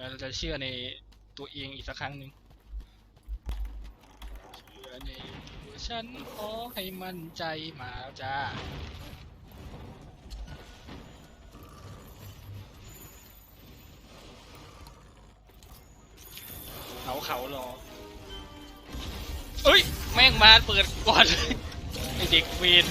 เราจะเชื่อในตัวเองอีกสักครั้งหนึ่งเชื่อในตัวฉันขอให้มั่นใจมาจ้าเขาเขารอเอ้ย แม่งมาเปิดก่อนไอเด็กเวน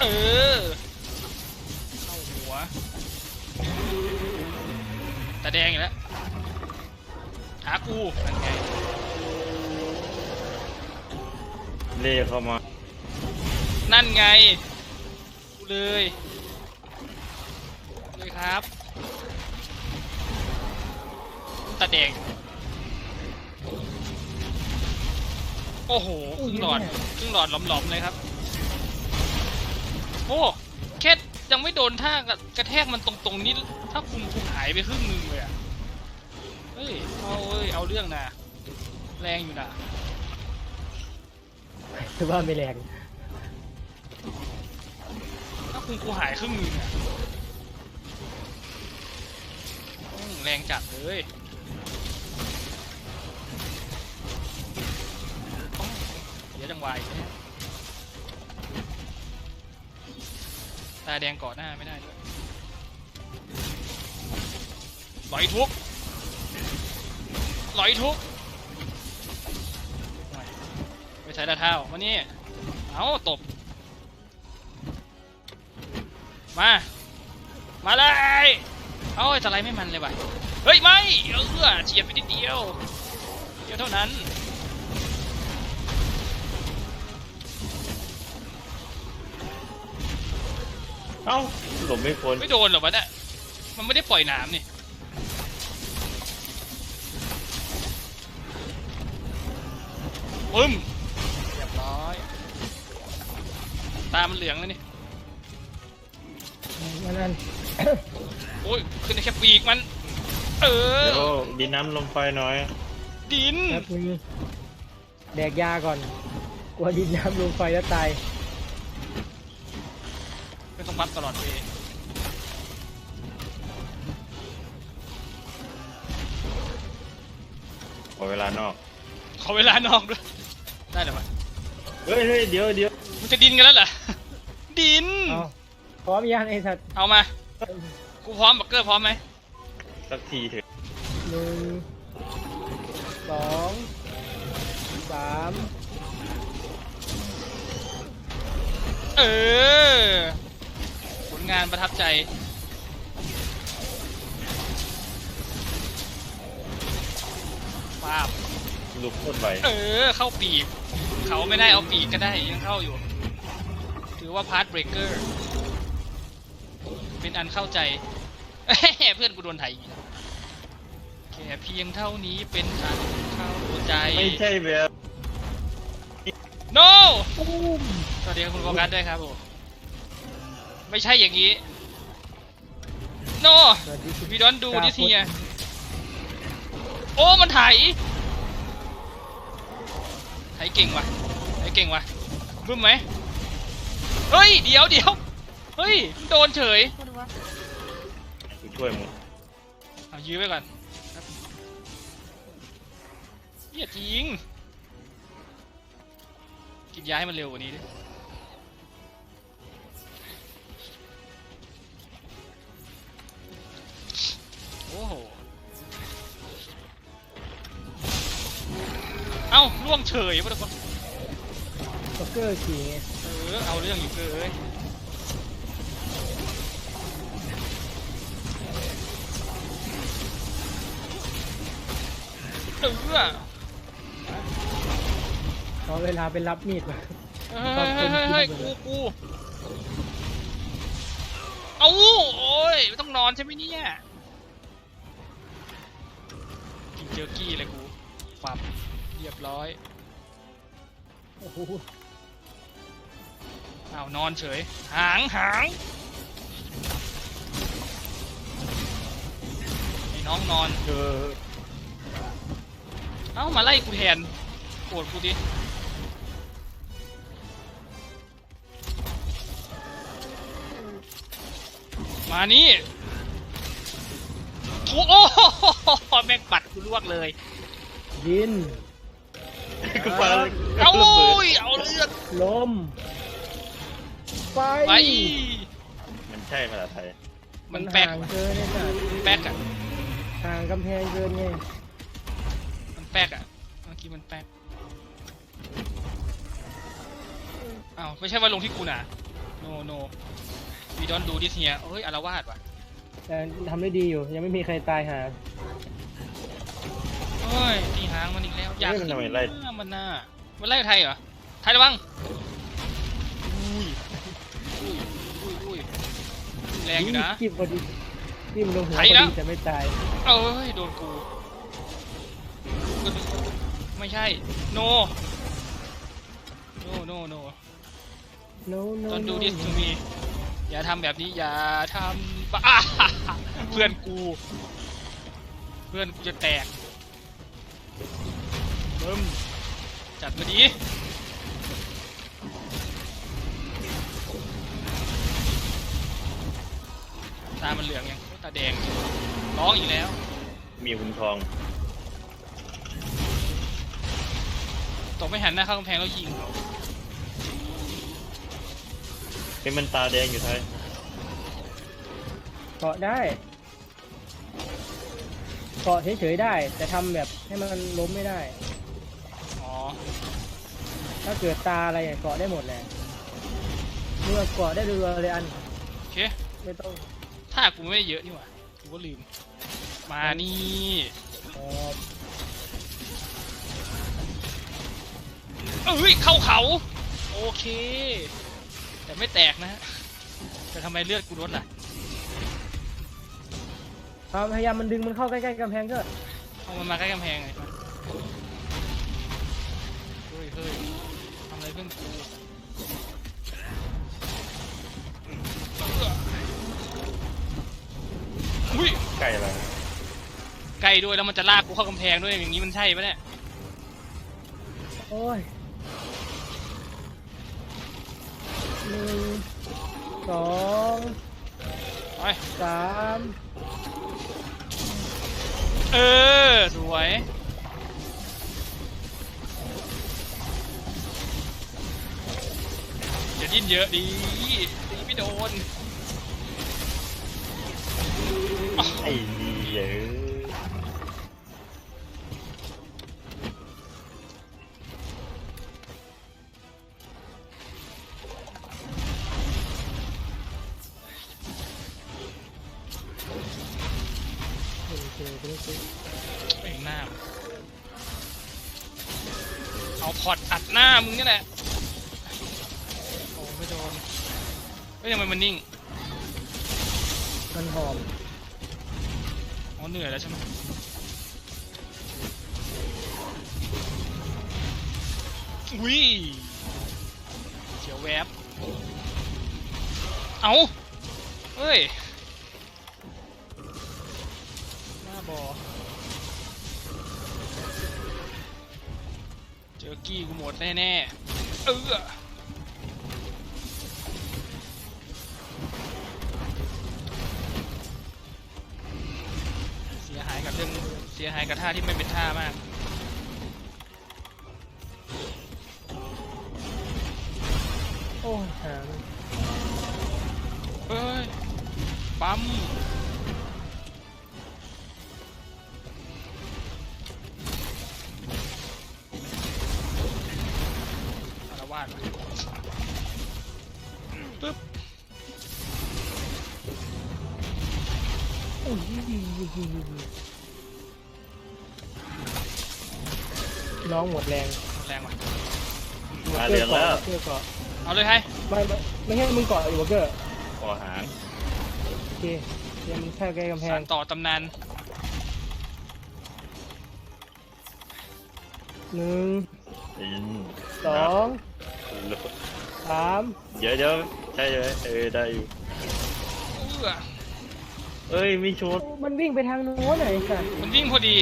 เออ เข้าหัว ตาแดงอีกแล้วหากูนั่นไงเล่เข้ามา นั่นไง กูเลยเลยครับ ตาแดง โอ้โห ครึ่งหลอด ครึ่งหลอดหลอมๆเลยครับ ยังไม่โดนท่ากระแทกมันตรงๆนี้ ถ้าคุมกูหายไปครึ่งหนึงเลยอะเฮ้ย เอาเอ้ย เอาเรื่องนะแรงอยู่นะถือว่าไม่แรง ถ้าคุมกูหายครึ่งหนึงอะอืมแรงจัดเลยโอ้ยเดี๋ยวจังหวะอี ตาแดงเกาะหน้าไม่ได้ด้วยไหลทุกไหลทุกไม่ไม่ใช้ดาเท้ามานี่เอาตบ มา มาเลย เอาไอ้สไลด์ไม่มันเลยว่ะ เฮ้ย ไม่ เออเฉียดไปนิดเดียว เดียวเท่านั้น เอ้าหลบไม่พ้นไม่โดนหรอวะเนี่ยมันไม่ได้ปล่อยน้ำนี่ปึ้มเรียบร้อย ตามันเหลืองแล้วนี่นั่นนั่นโอ้ยขึ้นได้แค่ปีกมัน เออเดี๋ยวดินน้ำลมไฟหน่อย ดินแป๊บนึงแดกยาก่อน กลัวดินน้ำลงไฟแล้วตาย ไม่ต้องบัฟตลอดเวลขอเวลานอก ขอเวลานอกด้วย ได้เหรอวะเฮ้ยเฮ้ยเดี๋ยวเดี๋ยวมันจะดินกันแล้วเหรอ ดิน เอาพร้อมยังไอ้สัตว์เอามา กูพร้อมบักเกอร์พร้อมไหมสักทีเถอะหนึ่งสองสามเออผล งานประทับใจปาบลุกโคตรไวเออ เข้าปีก เขาไม่ได้เอาปีกก็ได้ยังเข้าอยู่ ถือว่าพาร์ทเบรกเกอร์ เป็นอันเข้าใจ เพื่อนกูโดนไถอีกแค่เพียงเท่านี้เป็นอันเข้าใจ ไม่ใช่แบบ no ปุ้มสวัสดีครับคุณโฟกัสด้วยครับผม ไม่ใช่อย่างนี้ no สวัสดีคุณ we don't do this here โอ้ มันไถไถเก่งว่ะไถเก่งว่ะบึ้มไหมเฮ้ย เดี๋ยวเดี๋ยวเฮ้ยมันโดนเฉยกูช่วยมึงเอายื้อไว้ก่อนเหี้ยจริง กินยาให้มันเร็วกว่านี้ดิาล่วงเฉยป่ะทุกคนบ็อกเกอร์ขี่ไงเออเอาเรื่องอยู่เกินเออขอเวลาไปรับมีดมาเฮ้ยเฮ้ยเฮ้ยเฮ้ยกูกูเอาโอ้ยไม่ต้องนอนใช่ไหมเนี่ยกินเจอกี้เลยกูปับเรียบร้อย โอ้โหอ้าวนอนเฉย หางหางไอ้น้องนอน เออเอ้ามาไล่กูแทนโกรธกูดิมานี่โอ้โหแม่งปัดกูลวกเลย ยิน กูปาเอาระเบิดเอาเลือดลมไฟไปมันใช่ภาษาไทย มันแป๊กห่างเกินเนี่ยนะแป๊กอะห่างกำแพงเกินไงมันแป๊กอะเมื่อกี้มันแป๊กอ้าวไม่ใช่ว่าลงที่กูนะ no no we don't do this here เฮ้ยอารวาสว่ะแต่ทำได้ดีอยู่ ยังไม่มีใครตายหา เฮ้ยตีหางมันอีกแล้วอยากเฮ้ยมันทำไมไล่ หน้ามันน่ามันไล่ไทยเหรอ ไทยระวังอุ้ยอุ้ยอุ้ยอุ้ยแรงอยู่นะ จิ้มพอดีจิ้มลงหัวไถพอแล้ดีวแต่ไม่ตาย เอ้ยโดนกู ไม่ใช่ no no no no no no don't do no this to me อย่าทำแบบนี้ อย่าทำปะอะเพื่อนกู เพื่อนกูจะแตกเบิ้มจัดมาดีตามันเหลืองยังตาแดงร้องอีกแล้ว มีหุ่นทอง ตกไม่หันหน้าเข้ากำแพงแล้วยิงเป็นมันตาแดงอยู่ไทยเกาะได้ เกาะเฉยๆได้ แต่ทำแบบให้มันล้มไม่ได้ อ๋อ ถ้าเกิดตาอะไรอะเกาะได้หมดแหละเมื่อเกาะได้เรือเลยอันโอเค ไม่ต้องถ้ากูไม่ได้เยอะนี่หว่ากูก็ลืม มานี่เอ่อเอ้ย เข้าเขา โอเค แต่ไม่แตกนะฮะแต่ทำไมเลือดกูลดล่ะความ พยายามมันดึงมันเข้าใกล้ๆกำแพงก็เอามันมาใกล้กำแพงเลยมาเฮ้ยเฮ้ยทำอะไรเพื่อนกูอุ้ยใกล้แล้วไกลด้วยแล้วมันจะลากกูเข้ากำแพงด้วยอย่างนี้มันใช่ปะเนี่ยโอ้ยหนึ่งสองไปสาม เออ สวย อย่าดิ้นเยอะดีตีไม่โดนอ้าวไอ้ดีเอ้ย เอาพอร์ตอัดหน้ามึงนี่แหละ โอ้ไม่โดนเฮ้ยทำไมมันนิ่ง มันหอมอ๋อเหนื่อยแล้วใช่ไหมอุ้ยเฉียวแวบ เอาเฮ้ยหน้าบอ อกี้กูหมดแน่ๆ เออเสียหายกับเรื่องเสียหายกับท่าที่ไม่เป็นท่ามาก น้องหมดแรงแรงว่ะมาเรียนแล้วเกอร์เกาะเอาเลยไทยไม่ไม่ไม่ให้มึงเกาะอยู่วะเกอร์คอหางโอเคเดี๋ยวมึงแค่ใกล้กำแพสางรต่อตำนานหนึ่งอืมสองแล้วสามเดี๋ยวเดี๋ยวใช่ไหมเออได้อยู่เอื้อเอ้ยไม่ชนมันวิ่งไปทางโน้นไหนสัตว์มันวิ่งพอดี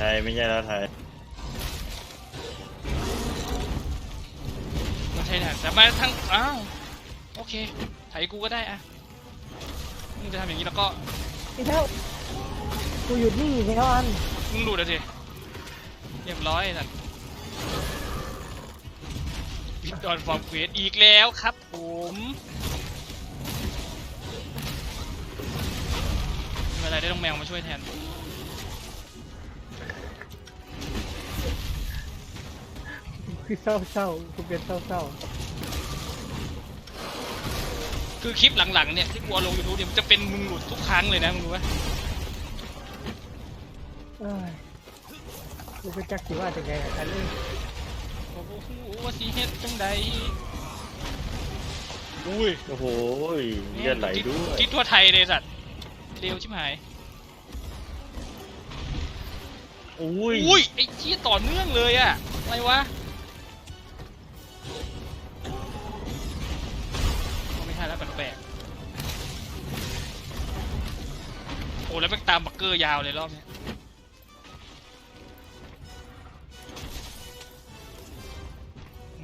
ไทยไทยไม่ใช่แล้วไทยมันใช่แหละแต่มาทั้งอ้าวโอเคไถกูก็ได้อะมึงจะทำอย่างนี้แล้วก็ไอ้เท่ากูหยุดนิ่งไอ้เท่าอันมึงดูดอะสิเรียบร้อยสัตว์วิดดอนฟอร์มเควสอีกแล้วครับผมไม่เป็นไรได้ต้องแมวมาช่วยแทน คือเศร้าเศร้ากูเป็นเศร้าเศร้าคือคลิปหลังๆเนี่ยที่กูเอาลงยูทูบเนี่ยมันจะเป็นมึงหลุดทุกครั้งเลยนะมึงรู้ไหมเอ้ยกูไปจักสิว่าจะไงกับกันเลยโอ้โหว่าสีเฮ็ดจังใดอุ้ยโอ้โหเลือดไหลด้วยทิศทั่วไทยเลยสัตว์เร็วชิบหายอุ้ยอุ้ยไอ้เชี่ยต่อเนื่องเลยอะอะไรวะ อ้แล้วแม่งตามบักเกอร์ยาวเลยรอบเนี้ย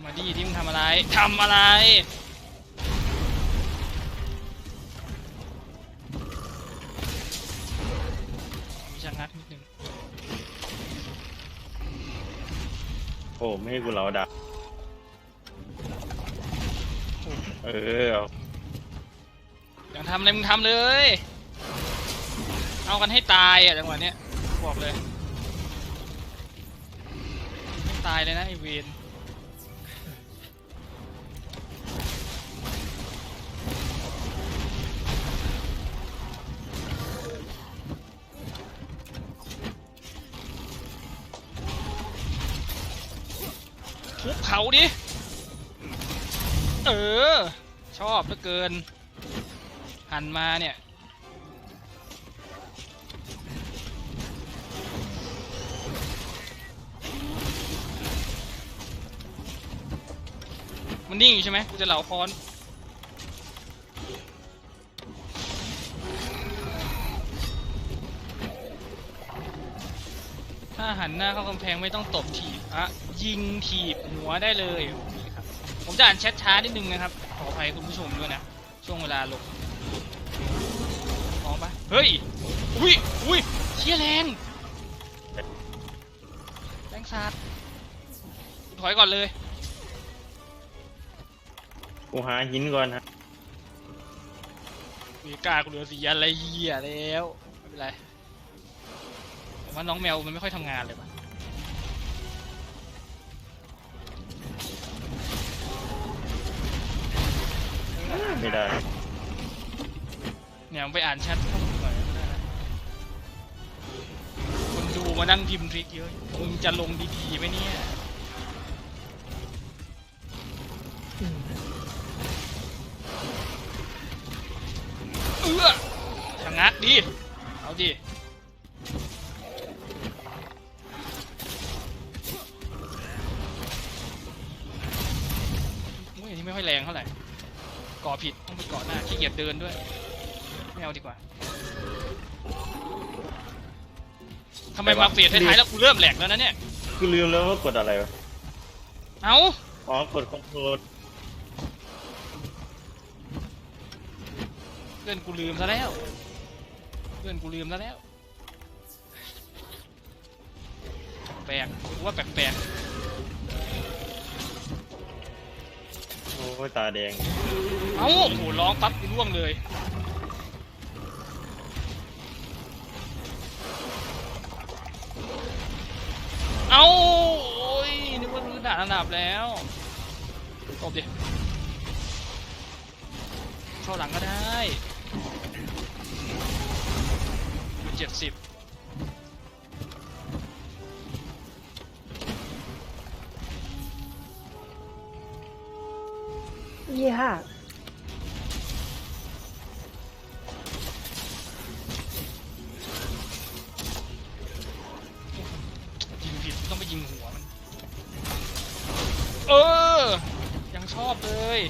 มาดิที่มึงทำอะไรทำอะไรมีชะงักนิดนึงโอ้ไม่ให้กูเหลาดักเออเอาอยากทำอะไรมึงทำเลย เอากันให้ตายอะจังหวะเนี้ยบอกเลยตายเลยนะไอเวนทุบเขาดิ เออ ชอบเหลือเกิน หันมาเนี่ย มันนิ่งอยู่ใช่ไหมกูจะเหลาค้อนถ้าหันหน้าเข้ากำแพงไม่ต้องตบถีบอะยิงถีบหัวได้เลยครับผมจะอ่านแชทช้านิดนึงนะครับ ขออภัยคุณผู้ชมด้วยนะ ช่วงเวลาลงพร้อมปะเฮ้ย อุ้ยอุ้ยเชี่ยแรงแรงสัตว์ถอยก่อนเลย กูหาหินก่อนฮะมีกล้ากูเหลือสีอะไรเหี้ยแล้วไม่เป็นไรผมว่าน้องแมวมันไม่ค่อยทำงานเลยว่ะไม่ได้ เนี่ยมึงไปอ่านแชทเข้ามาหน่อยก็ได้นะคนดูมานั่งพิมพ์ทริกเยอะมึงจะลงดีๆไหมเนี่ย งักดิ เอาดิโอ้ยอันนี้ไม่ค่อยแรงเท่าไหร่ก่อผิดต้องไปเกาะหน้าขี้เกียจเดินด้วย ไม่เอาดีกว่าทำไมมาเฟสท้ายๆแล้วกูเริ่มแหลกแล้วนะเนี่ยกูลืมแล้วว่ากดอะไรวะเอ้า อ๋อกดคอมโพสเพื่อนกูลืมซะแล้วเพื่อนกูลืมซะแล้วแปลกกูว่าแปลกโอ้ยตาแดงๆเอ้าโอ้โหร้องปั๊บกูร่วงเลยเอ้าโอ้ยนึกว่ารู้ด่านอันดับแล้วตบดิเข้าหลังก็ได้ เจ็ดสิบยี่ห้ายิงผิดต้องไปยิงหัวมัน เออ ยังชอบเลย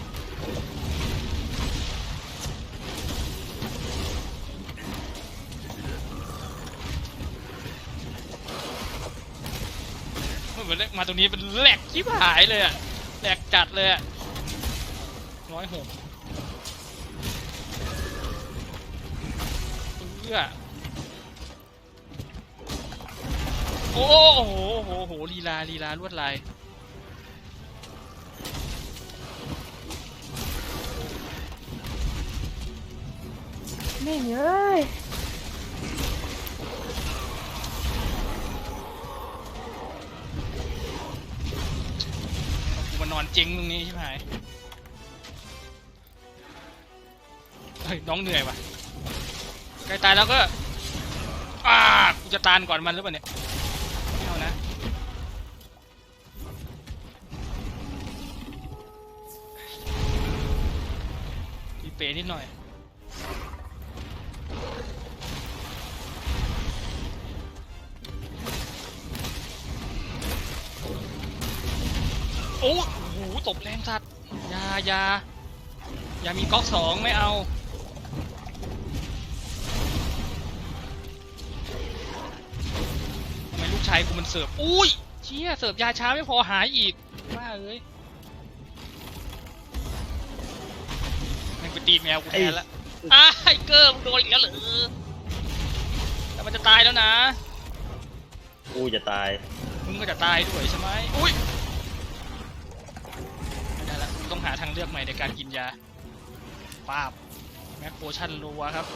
ตรงนี้เป็นแหลกชิบหายเลยอะแหลกจัดเลยอะร้อยหกเพื่อโอ้โหโหโหลีลาลีลาลวดลายไม่เอ้ย กูมาน อนเจ๊งตรงนี้ใช่ไหมเฮ้ยน้องเหนื่อยว่ะใกล้ตายแล้วก็อ่ากูจะตานก่อนมันหรือเปล่าเนี่ยไม่เอานะมีเป๋นิดหน่อยโอ้ ตบแรงสัตว์อยาอยาอย่ามีก๊อกสองไม่เอา ทำไมลูกชายกูมันเสิร์ฟ อุ้ย เชี่ย เสิร์ฟยาช้าไม่พอหายอีกว่าเอ้ยแม่งไปตีแมวกูแทนละอ้าไอ้เกอร์มึงโดนอีกแล้วเหรอแต่มันจะตายแล้วนะ กูจะตาย มึงก็จะตายด้วยใช่ไหมอุ้ย หาทางเลือกใหม่ในการกินยาป้าบแม็กโพชั่นรัวครับ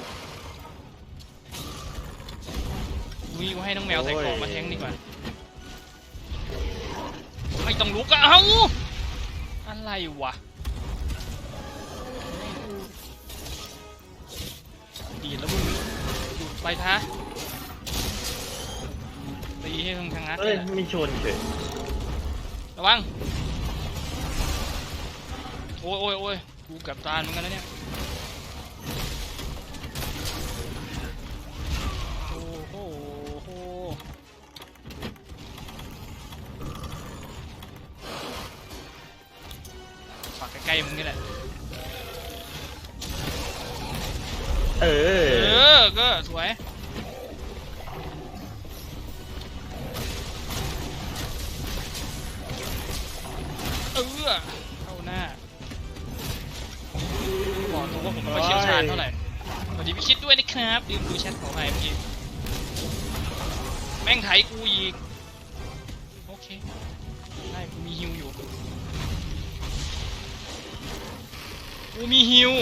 อุ้ยกูให้น้องแมวใส่กล่องมาแทงดีกว่าไม่ต้องลุกอะเอ้าอะไรวะดีดแล้วมึงหยุดไปท้าตีให้ทางทางนัดเอ้ยเลยนะไม่ชนเฉยระวัง โอ้ยโอ้ยโอ้ยกูเกับตายเหมือนกันนะเนี่ยโอ้โหโอ้โหฝากใกล้ๆมึงนี่แหละ เอเอออ ก็สวย เออ บอกผมไม่ค่อยเชี่ยวชาญเท่าไหร่สวัสดีพี่คิดด้วยนะครับลืมดูแชทของใครพี่แม่งไถกูอีก โอเค ได้กูมีฮิวอยู่ กูมีฮิว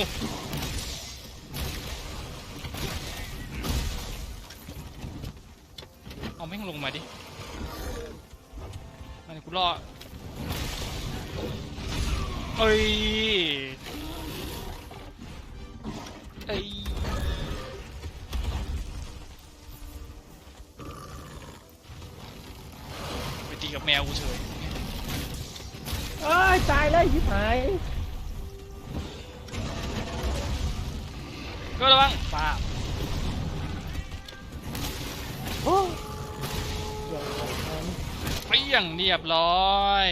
เอ้ยไปตีกับแมวกูเฉยเอ้ยตายเลยชิบหายก็ระวังป้าบโอ้เดี๋ยวก่อนเปรี้ยงเรียบร้อย